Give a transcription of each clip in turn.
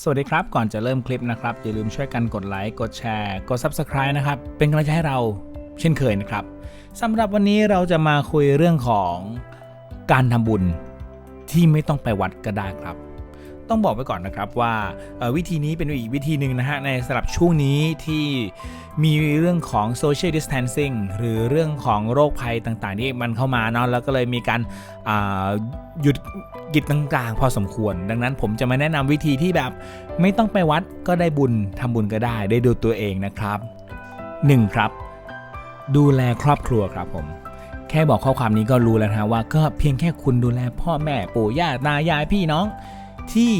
สวัสดีครับ ก่อนจะเริ่มคลิปนะครับ อย่าลืมช่วยกันกดไลค์กดแชร์กด Subscribe นะครับ เป็นกำลังใจให้เราเช่นเคยนะครับสำหรับวันนี้เราจะมาคุยเรื่องของการทำบุญที่ไม่ต้องไปวัดก็ได้ครับ ต้องบอกไว้ก่อนนะครับว่าวิธีนี้เป็นอีกวิธีหนึ่งนะฮะในสำหรับช่วงนี้ที่มีเรื่องของ social distancing หรือเรื่องของโรคภัยต่างๆที่มันเข้ามาเนาะแล้วก็เลยมีการหยุดกิจต่างๆ พอสมควร ดังนั้นผมจะมาแนะนำวิธีที่แบบไม่ต้องไปวัดก็ได้บุญทำบุญก็ได้ได้ดูตัวเองนะครับ 1. ครับ ดูแลครอบครัวครับผมแค่บอกข้อความนี้ก็รู้แล้วนะว่าก็เพียงแค่คุณดูแลพ่อแม่ปู่ย่าตายายพี่น้อง ที่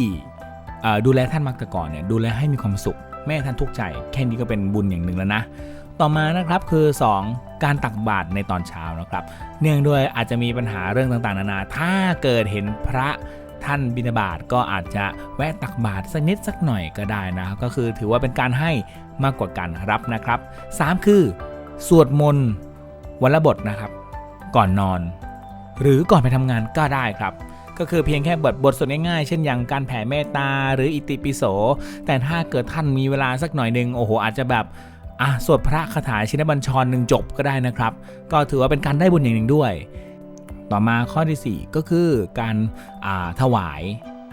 ดูแลท่านมาแต่ก่อนเนี่ยดูแลให้มีความสุขแม่ท่านทุกข์ใจแค่นี้ก็เป็นบุญอย่างหนึ่งแล้วนะ ต่อมานะครับคือ 2 การตักบาตรในตอนเช้านะครับ เนื่องด้วยอาจจะมีปัญหาเรื่องต่างๆ นานา ถ้าเกิดเห็นพระท่านบิณฑบาตก็อาจจะแวะตักบาตรสักนิดสักหน่อยก็ได้นะครับ ก็คือถือว่าเป็นการให้มากกว่าการรับนะครับ 3 คือ สวดมนต์วันละบทนะครับ ก่อนนอน หรือก่อนไปทำงานก็ได้ครับ ก็คือเพียงแค่บทบทสวดง่ายๆ เช่นอย่างการแผ่เมตตาหรืออิติปิโส แต่ถ้าเกิดท่านมีเวลาสักหน่อยหนึ่งโอ้โห อาจจะแบบอะสวดพระคาถาชินบัญชรหนึ่งจบก็ได้นะครับ ก็ถือว่าเป็นการได้บุญอย่างหนึ่งด้วย ต่อมาข้อที่ 4 ก็คือการอ่าถวาย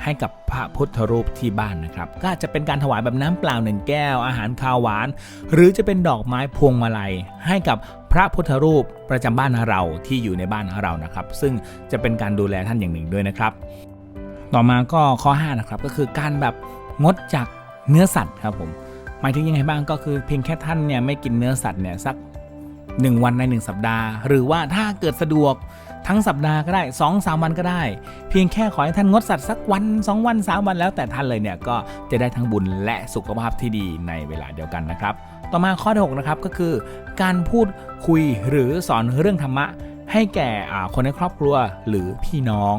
ให้กับพระพุทธรูปที่บ้านนะครับ ก็อาจจะเป็นการถวายแบบน้ำเปล่าหนึ่งแก้ว อาหารคาวหวาน หรือจะเป็นดอกไม้พวงมาลัย ให้กับพระพุทธรูปประจำบ้านเราที่อยู่ในบ้านเรานะครับ ซึ่งจะเป็นการดูแลท่านอย่างหนึ่งด้วยนะครับ ต่อมาก็ข้อ5นะครับก็คือการแบบงดจากเนื้อสัตว์ครับผมหมายถึงยังไงบ้างก็คือเพียงแค่ท่านเนี่ยไม่กินเนื้อสัตว์เนี่ยสัก 1 วันใน 1 สัปดาห์ หรือว่าถ้าเกิดสะดวกทั้งสัปดาห์ก็ได้ 2 3 วันก็ได้ เพียงแค่ขอให้ท่านงดสัตว์สักวัน 2 วัน 3 วันแล้วแต่ท่านเลยเนี่ยก็จะได้ทั้งบุญและสุขภาพที่ดีในเวลาเดียวกันนะครับ ต่อมาข้อที่6นะครับก็คือ การพูดคุยหรือสอนเรื่องธรรมะ ให้แก่คนในครอบครัวหรือพี่น้อง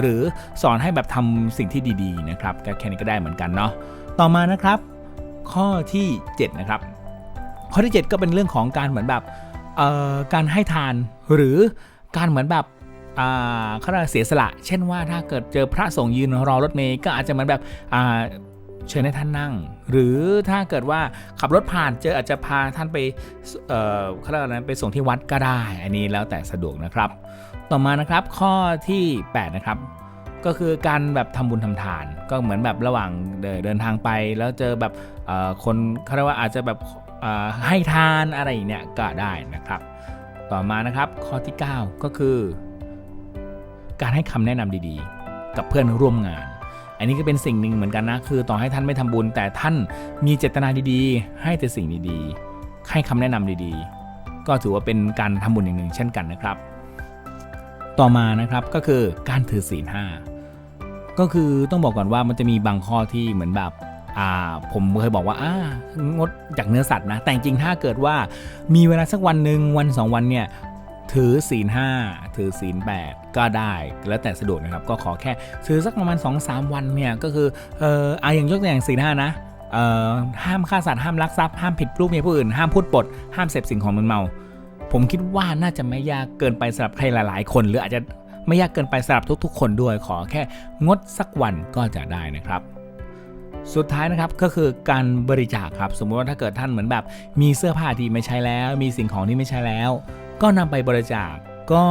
หรือสอนให้แบบทำสิ่งที่ดีๆนะครับแค่นี้ก็ได้เหมือนกันเนาะต่อมานะครับ ข้อที่7นะครับข้อที่ 7 ก็เป็นเรื่องของการเหมือนแบบ การให้ทานหรือการเหมือนแบบอ่าเขาเรียกเสียสละ เช่นว่าถ้าเกิดเจอพระสงฆ์ยืนรอรถเมย์ก็อาจจะเหมือนแบบเชิญให้ท่านนั่ง หรือถ้าเกิดว่าขับรถผ่านเจออาจจะพาท่านไปเขาเรียกาอะไรไปส่งที่วัดก็ได้ อันนี้แล้วแต่สะดวกนะครับ ต่อมานะครับข้อที่ 8 นะครับ ก็คือการแบบทำบุญทำทาน ก็เหมือนแบบระหว่างเดินทางไปแล้วเจอแบบคนเขาเรียกว่าอาจจะแบบ ให้ทานอะไรเนี่ยก็ได้นะครับ ต่อมานะครับข้อที่ 9 ก็คือ การให้คำแนะนำดีๆ กับเพื่อนร่วมงาน อันนี้ก็เป็นสิ่งหนึ่งเหมือนกันนะคือ ต่อให้ท่านไม่ทำบุญ แต่ท่านมีเจตนาดีๆ ให้แต่สิ่งดีๆ ให้คำแนะนำดีๆ ก็ถือว่าเป็นการทำบุญอย่างหนึ่งเช่นกันนะครับ ต่อมานะครับก็คือการถือศีลห้าก็คือต้องบอกก่อนว่ามันจะมีบางข้อที่เหมือนแบบ ผมเคยบอกว่าอ่างดจากเนื้อสัตว์นะ แต่จริงถ้าเกิดว่ามีเวลาสักวันหนึ่งวันสองวันเนี่ยถือศีลห้าถือศีลแปดก็ได้แล้วแต่สะดวกนะครับ ก็ขอแค่ถือสักประมาณ2อสวันเนี่ยก็คือเอออะอย่างยกตัวอย่างศีลห้านะเอ่อห้ามฆ่าสัตว์ห้ามลักทรัพย์ห้ามผิดลูกเมียผู้อื่น ห้ามพูดปด ห้ามเสพสิ่งของมึนเมา ผมคิดว่าน่าจะไม่ยากเกินไปสำหรับใครหลาย ๆ คน หรืออาจจะไม่ยากเกินไปสำหรับทุก ๆ คนด้วยขอแค่งดสักวันก็จะได้นะครับ สุดท้ายนะครับก็คือการบริจาคครับ สมมติว่าถ้าเกิดท่านเหมือนแบบ มีเสื้อผ้าที่ไม่ใช้แล้ว มีสิ่งของที่ไม่ใช้แล้ว ก็นำไปบริจาคก็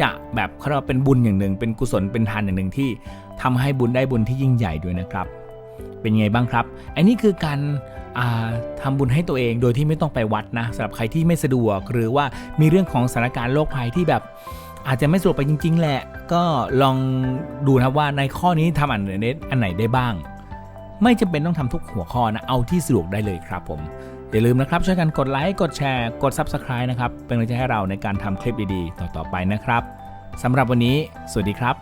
จะแบบเขาเรียกว่าเป็นบุญอย่างหนึ่ง เป็นกุศลเป็นทานอย่างหนึ่งที่ทำให้บุญได้บุญที่ยิ่งใหญ่ด้วยนะครับ เป็นไงบ้างครับอันนี้คือการาทำบุญให้ตัวเองโดยที่ไม่ต้องไปวัดนะสำหรับใครที่ไม่สะดวก หรือว่ามีเรื่องของสถานการณ์โรคภัยที่แบบอาจจะไม่สะดวกไปจริง ๆ แหละ ก็ลองดูนะว่าในข้อนี้ทำอันไหนได้บ้าง ไม่จำเป็นต้องทำทุกหัวข้อนะ เอาที่สะดวกได้เลยครับผม อย่าลืมนะครับ ช่วยกันกดไลค์ กดแชร์ กด Subscribe นะครับ เป็นกำลังใจให้เราในการทำคลิปดีๆ ต่อๆไปนะครับสำหรับวันนี้ สวัสดีครับ